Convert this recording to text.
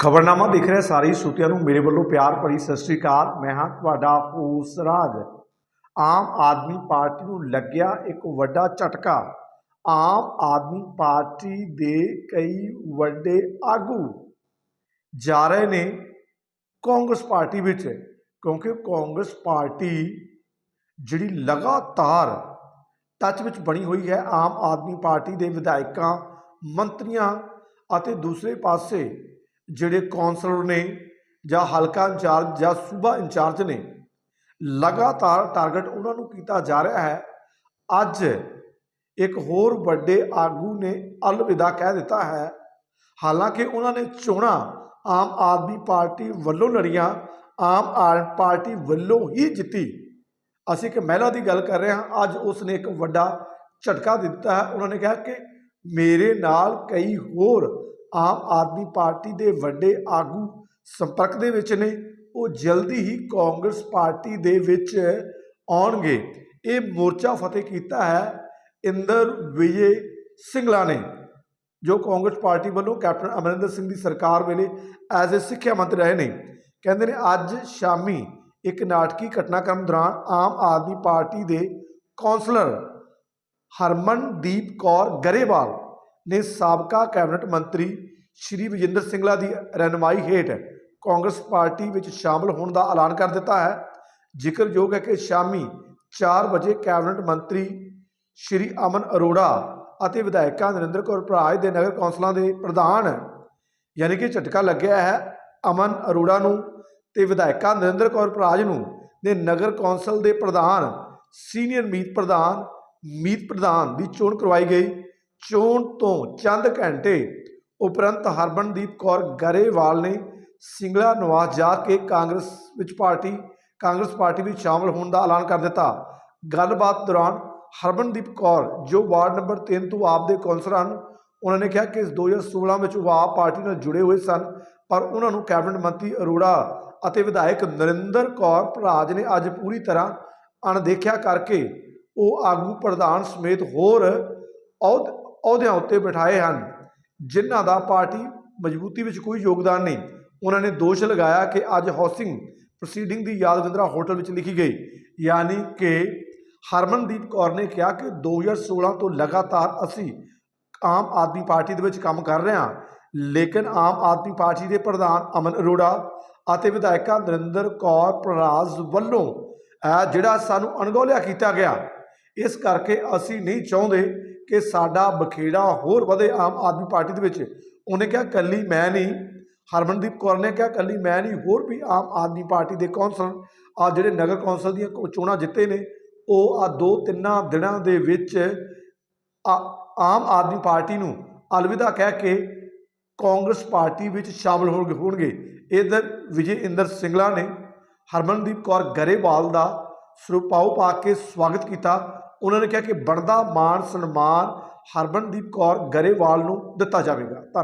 ਖਬਰਨਾਮਾ ਦੇਖ ਰਹੇ ਸਾਰੀ ਸੂਤਿਆਂ ਨੂੰ ਮੇਰੇ ਵੱਲੋਂ ਪਿਆਰ ਭਰੀ ਸਤਿ ਸ੍ਰੀ ਅਕਾਲ। ਮੈਂ ਹਾਂ ਤੁਹਾਡਾ ਹੋਸ ਰਾਜ ਆਮ ਆਦਮੀ ਪਾਰਟੀ ਨੂੰ ਲੱਗਿਆ ਇੱਕ ਵੱਡਾ ਝਟਕਾ। ਆਮ ਆਦਮੀ ਪਾਰਟੀ ਦੇ ਕਈ ਵੱਡੇ ਆਗੂ ਜਾ ਰਹੇ ਨੇ ਕਾਂਗਰਸ ਪਾਰਟੀ ਵਿੱਚ, ਕਿਉਂਕਿ ਕਾਂਗਰਸ ਪਾਰਟੀ ਜਿਹੜੀ ਲਗਾਤਾਰ ਟੱਚ ਵਿੱਚ ਬਣੀ ਹੋਈ ਹੈ। ਆਮ ਆਦਮੀ ਪਾਰਟੀ ਦੇ ਵਿਧਾਇਕਾਂ, ਮੰਤਰੀਆਂ ਅਤੇ ਦੂਸਰੇ ਪਾਸੇ ਜਿਹੜੇ ਕੌਂਸਲਰ ਨੇ ਜਾਂ ਹਲਕਾ ਇੰਚਾਰਜ ਜਾਂ ਸੂਬਾ ਇੰਚਾਰਜ ਨੇ, ਲਗਾਤਾਰ ਟਾਰਗੇਟ ਉਹਨਾਂ ਨੂੰ ਕੀਤਾ ਜਾ ਰਿਹਾ ਹੈ। ਅੱਜ ਇੱਕ ਹੋਰ ਵੱਡੇ ਆਗੂ ਨੇ ਅਲਵਿਦਾ ਕਹਿ ਦਿੱਤਾ ਹੈ, ਹਾਲਾਂਕਿ ਉਹਨਾਂ ਨੇ ਚੋਣਾਂ ਆਮ ਆਦਮੀ ਪਾਰਟੀ ਵੱਲੋਂ ਲੜੀਆਂ, ਆਮ ਆਦਮੀ ਪਾਰਟੀ ਵੱਲੋਂ ਹੀ ਜਿੱਤੀ। ਅਸੀਂ ਇੱਕ ਮਹਿਲਾ ਦੀ ਗੱਲ ਕਰ ਰਹੇ ਹਾਂ। ਅੱਜ ਉਸ ਨੇ ਇੱਕ ਵੱਡਾ ਝਟਕਾ ਦਿੱਤਾ ਹੈ। ਉਹਨਾਂ ਨੇ ਕਿਹਾ ਕਿ ਮੇਰੇ ਨਾਲ ਕਈ ਹੋਰ ਆਮ ਆਦਮੀ ਪਾਰਟੀ ਦੇ ਵੱਡੇ ਆਗੂ ਸੰਪਰਕ ਦੇ ਵਿੱਚ ਨੇ, ਉਹ ਜਲਦੀ ਹੀ ਕਾਂਗਰਸ ਪਾਰਟੀ ਦੇ ਵਿੱਚ ਆਉਣਗੇ। ਇਹ ਮੋਰਚਾ ਫਤਿਹ ਕੀਤਾ ਹੈ, ਇੰਦਰ ਵਿਜੇ ਸਿੰਗਲਾ ਨੇ, ਜੋ ਕਾਂਗਰਸ ਪਾਰਟੀ ਵੱਲੋਂ ਕੈਪਟਨ ਅਮਰਿੰਦਰ ਸਿੰਘ ਦੀ ਸਰਕਾਰ ਵੇਲੇ ਐਜ਼ ਅ ਸਿੱਖਿਆ ਮੰਤਰੀ ਰਹੇ ਨੇ। ਕਹਿੰਦੇ ਨੇ, ਅੱਜ ਸ਼ਾਮੀ ਇੱਕ ਨਾਟਕੀ ਘਟਨਾਕ੍ਰਮ ਦੌਰਾਨ ਆਮ ਆਦਮੀ ਪਾਰਟੀ ਦੇ ਕੌਂਸਲਰ ਹਰਮਨਦੀਪ ਕੌਰ ਗਰੇਵਾਲ ਨੇ ਸਾਬਕਾ ਕੈਬਨਿਟ ਮੰਤਰੀ ਸ਼੍ਰੀ ਵਿਜੇਂਦਰ ਸਿੰਗਲਾ ਦੀ ਰਹਿਨੁਮਾਈ ਹੇਠ ਕਾਂਗਰਸ ਪਾਰਟੀ ਵਿੱਚ ਸ਼ਾਮਲ ਹੋਣ ਦਾ ਐਲਾਨ ਕਰ ਦਿੱਤਾ ਹੈ। ਜ਼ਿਕਰਯੋਗ ਹੈ ਕਿ ਸ਼ਾਮੀ 4 ਵਜੇ ਕੈਬਨਿਟ ਮੰਤਰੀ ਸ਼੍ਰੀ ਅਮਨ ਅਰੋੜਾ ਅਤੇ ਵਿਧਾਇਕਾ ਨਰਿੰਦਰ ਕੌਰ ਭਰਾਜ ਦੇ ਨਗਰ ਕੌਂਸਲਾਂ ਦੇ ਪ੍ਰਧਾਨ ਯਾਨੀ ਕਿ ਝਟਕਾ ਲੱਗਿਆ ਹੈ। ਅਮਨ ਅਰੋੜਾ ਨੂੰ ਤੇ ਵਿਧਾਇਕਾ ਨਰਿੰਦਰ ਕੌਰ ਭਰਾਜ ਨੂੰ ਦੇ ਨਗਰ ਕੌਂਸਲ ਦੇ ਪ੍ਰਧਾਨ, ਸੀਨੀਅਰ ਮੀਤ ਪ੍ਰਧਾਨ ਮੀਤ ਪ੍ਰਧਾਨ ਦੀ ਚੋਣ ਕਰਵਾਈ ਗਈ। ਚੋਣ ਤੋਂ ਚੰਦ ਘੰਟੇ ਉਪਰੰਤ ਹਰਮਨਦੀਪ ਕੌਰ ਗਰੇਵਾਲ ਨੇ ਸਿੰਗਲਾ ਨਿਵਾਸ ਜਾ ਕੇ ਕਾਂਗਰਸ ਵਿੱਚ ਪਾਰਟੀ, ਕਾਂਗਰਸ ਪਾਰਟੀ ਵਿੱਚ ਸ਼ਾਮਲ ਹੋਣ ਦਾ ਐਲਾਨ ਕਰ ਦਿੱਤਾ। ਗੱਲਬਾਤ ਦੌਰਾਨ ਹਰਮਨਦੀਪ ਕੌਰ, ਜੋ ਵਾਰਡ ਨੰਬਰ 3 ਤੋਂ ਆਪ ਦੇ ਕੌਂਸਲਰ ਹਨ, ਉਹਨਾਂ ਨੇ ਕਿਹਾ ਕਿ ਇਸ 2016 ਵਿੱਚ ਉਹ ਆਪ ਪਾਰਟੀ ਨਾਲ ਜੁੜੇ ਹੋਏ ਸਨ, ਪਰ ਉਹਨਾਂ ਨੂੰ ਕੈਬਨਿਟ ਮੰਤਰੀ ਅਰੋੜਾ ਅਤੇ ਵਿਧਾਇਕ ਨਰਿੰਦਰ ਕੌਰ ਭਰਾਜ ਨੇ ਅੱਜ ਪੂਰੀ ਤਰ੍ਹਾਂ ਅਣਦੇਖਿਆ ਕਰਕੇ ਉਹ ਆਗੂ ਪ੍ਰਧਾਨ ਸਮੇਤ ਹੋਰ ਅਹੁਦ ਅਹੁਦਿਆਂ ਉੱਤੇ ਬਿਠਾਏ ਹਨ, ਜਿਨ੍ਹਾਂ ਦਾ ਪਾਰਟੀ ਮਜ਼ਬੂਤੀ ਵਿੱਚ ਕੋਈ ਯੋਗਦਾਨ ਨਹੀਂ। ਉਹਨਾਂ ਨੇ ਦੋਸ਼ ਲਗਾਇਆ ਕਿ ਅੱਜ ਹਾਊਸਿੰਗ ਪ੍ਰੋਸੀਡਿੰਗ ਦੀ ਯਾਦਵਿੰਦਰਾ ਹੋਟਲ ਵਿੱਚ ਲਿਖੀ ਗਈ। ਯਾਨੀ ਕਿ ਹਰਮਨਦੀਪ ਕੌਰ ਨੇ ਕਿਹਾ ਕਿ 2016 ਤੋਂ ਲਗਾਤਾਰ ਅਸੀਂ ਆਮ ਆਦਮੀ ਪਾਰਟੀ ਦੇ ਵਿੱਚ ਕੰਮ ਕਰ ਰਹੇ ਹਾਂ, ਲੇਕਿਨ ਆਮ ਆਦਮੀ ਪਾਰਟੀ ਦੇ ਪ੍ਰਧਾਨ ਅਮਨ ਅਰੋੜਾ ਅਤੇ ਵਿਧਾਇਕਾ ਨਰਿੰਦਰ ਕੌਰ ਪ੍ਰਰਾਜ ਵੱਲੋਂ ਜਿਹੜਾ ਸਾਨੂੰ ਅਣਗੌਲਿਆ ਕੀਤਾ ਗਿਆ, ਇਸ ਕਰਕੇ ਅਸੀਂ ਨਹੀਂ ਚਾਹੁੰਦੇ ਕਿ ਸਾਡਾ ਬਖੇੜਾ ਹੋਰ ਵਧੇ ਆਮ ਆਦਮੀ ਪਾਰਟੀ ਦੇ ਵਿੱਚ। ਉਹਨੇ ਕਿਹਾ, ਕੱਲੀ ਮੈਂ ਨਹੀਂ। ਹਰਮਨਦੀਪ ਕੌਰ ਨੇ ਕਿਹਾ, ਕੱਲੀ ਮੈਂ ਨਹੀਂ, ਹੋਰ ਵੀ ਆਮ ਆਦਮੀ ਪਾਰਟੀ ਦੇ ਕੌਂਸਲ ਆ ਜਿਹੜੇ ਨਗਰ ਕੌਂਸਲ ਦੀਆਂ ਕੋ- ਚੋਣਾਂ ਜਿੱਤੇ ਨੇ, ਉਹ ਆ ਦੋ ਤਿੰਨਾਂ ਦਿਨਾਂ ਦੇ ਵਿੱਚ ਆ- ਆਮ ਆਦਮੀ ਪਾਰਟੀ ਨੂੰ ਅਲਵਿਦਾ ਕਹਿ ਕੇ ਕਾਂਗਰਸ ਪਾਰਟੀ ਵਿੱਚ ਸ਼ਾਮਲ ਹੋਣਗੇ ਹੋਣਗੇ। ਇਧਰ ਵਿਜੇ ਇੰਦਰ ਸਿੰਗਲਾ ਨੇ ਹਰਮਨਦੀਪ ਕੌਰ ਗਰੇਵਾਲ ਦਾ ਸਰੂਪਾਉ ਪਾ ਕੇ ਸਵਾਗਤ ਕੀਤਾ। ਉਹਨਾਂ ਨੇ ਕਿਹਾ ਕਿ ਬਣਦਾ ਮਾਣ ਸਨਮਾਨ ਹਰਮਨਦੀਪ ਕੌਰ ਗਰੇਵਾਲ ਨੂੰ ਦਿੱਤਾ ਜਾਵੇਗਾ। ਧੰਨਵਾਦ।